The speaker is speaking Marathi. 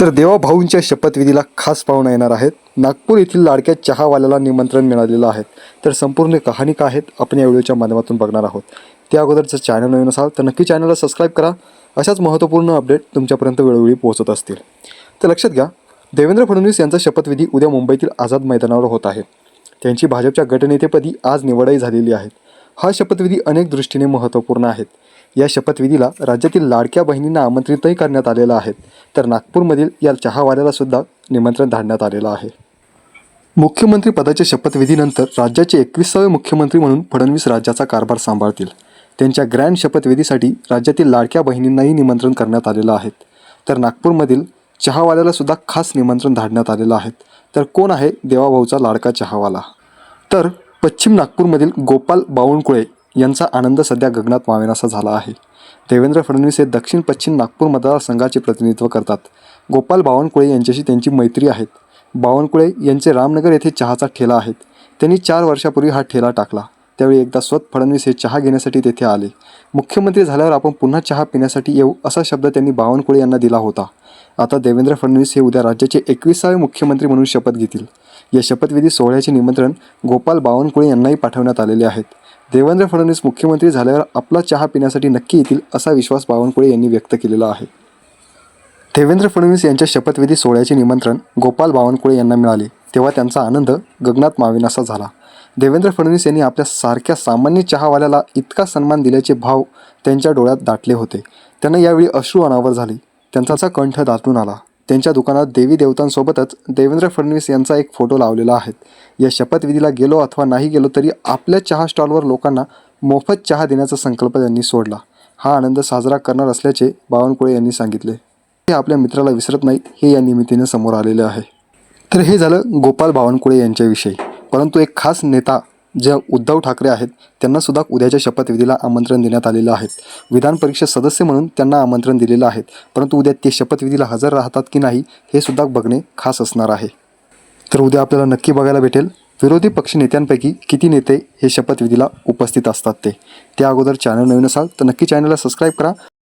तर देवाभाऊंच्या शपथविधीला खास पाहुणा येणार आहेत. नागपूर येथील लाडक्या चहावाल्याला निमंत्रण मिळालेलं आहे. तर संपूर्ण कहाणी काय आहेत आपण या व्हिडिओच्या माध्यमातून बघणार आहोत. त्या अगोदर जर चॅनल नवीन असाल तर नक्की चॅनलला सबस्क्राईब करा. अशाच महत्त्वपूर्ण अपडेट तुमच्यापर्यंत वेळोवेळी पोहोचत असतील. तर लक्षात घ्या देवेंद्र फडणवीस यांचा शपथविधी उद्या मुंबईतील आझाद मैदानावर होत आहे. त्यांची भाजपच्या गटनेतेपदी आज निवडही झालेली आहे हा शपथविधी अनेक दृष्टीने महत्त्वपूर्ण आहेत. या शपथविधीला राज्यातील लाडक्या बहिणींना आमंत्रितही करण्यात आलेलं आहे. तर नागपूरमधील या चहावाल्याला सुद्धा निमंत्रण धाडण्यात आलेलं आहे. मुख्यमंत्री पदाच्या शपथविधीनंतर राज्याचे एकविसावे मुख्यमंत्री म्हणून फडणवीस राज्याचा कारभार सांभाळतील. त्यांच्या ग्रँड शपथविधीसाठी राज्यातील लाडक्या बहिणींनाही निमंत्रण करण्यात आलेलं आहे. तर नागपूरमधील चहावाल्याला सुद्धा खास निमंत्रण धाडण्यात आलेलं आहे. तर कोण आहे देवाभाऊचा लाडका चहावाला? तर पश्चिम नागपूरमधील गोपाल बावनकुळे यांचा आनंद सध्या गगनात मावेनासा झाला आहे. देवेंद्र फडणवीस हे दक्षिण पश्चिम नागपूर मतदारसंघाचे प्रतिनिधित्व करतात. गोपाल बावनकुळे यांच्याशी त्यांची मैत्री आहेत. बावनकुळे यांचे रामनगर येथे चहाचा ठेला आहेत. त्यांनी चार वर्षापूर्वी हा ठेला टाकला. त्यावेळी एकदा स्वत फडणवीस हे चहा घेण्यासाठी तेथे आले. मुख्यमंत्री झाल्यावर आपण पुन्हा चहा पिण्यासाठी येऊ असा शब्द त्यांनी बावनकुळे यांना दिला होता. आता देवेंद्र फडणवीस हे उद्या राज्याचे एकविसावे मुख्यमंत्री म्हणून शपथ घेतील. या शपथविधी सोहळ्याचे निमंत्रण गोपाल बावनकुळे यांनाही पाठवण्यात आलेले आहेत. देवेंद्र फडणवीस मुख्यमंत्री झाल्यावर आपला चहा पिण्यासाठी नक्की येतील असा विश्वास बावनकुळे यांनी व्यक्त केलेला आहे. देवेंद्र फडणवीस यांच्या शपथविधी सोहळ्याचे निमंत्रण गोपाल बावनकुळे यांना मिळाले तेव्हा त्यांचा आनंद गगनात माविनासा झाला. देवेंद्र फडणवीस यांनी आपल्या सारख्या सामान्य चहावाल्याला इतका सन्मान दिल्याचे भाव त्यांच्या डोळ्यात दाटले होते. त्यांना यावेळी अश्रू अनावर झाले. त्यांचा कंठ दाटून आला. त्यांच्या दुकानात देवी देवतांसोबतच देवेंद्र फडणवीस यांचा एक फोटो लावलेला आहे. या शपथविधीला गेलो अथवा नाही गेलो तरी आपल्या चहा स्टॉलवर लोकांना मोफत चहा देण्याचा संकल्प त्यांनी सोडला. हा आनंद साजरा करणार असल्याचे बावनकुळे यांनी सांगितले. ते आपल्या मित्राला विसरत नाहीत हे या निमित्तीनं समोर आलेले आहे. तर हे झालं गोपाल बावनकुळे यांच्याविषयी. परंतु एक खास नेता ज्या उद्धव ठाकरे आहेत त्यांना सुद्धा उद्याच्या शपथविधीला आमंत्रण देण्यात आलेलं आहे. विधान परिषद सदस्य म्हणून त्यांना आमंत्रण दिलेलं आहे परंतु उद्या ते शपथविधीला हजर राहतात की नाही हे सुद्धा बघणे खास असणार आहे. तर उद्या आपल्याला नक्की बघायला भेटेल विरोधी पक्ष नेत्यांपैकी किती नेते हे शपथविधीला उपस्थित असतात ते. त्या अगोदर चॅनल नवीन असाल तर नक्की चॅनलला सबस्क्राईब करा.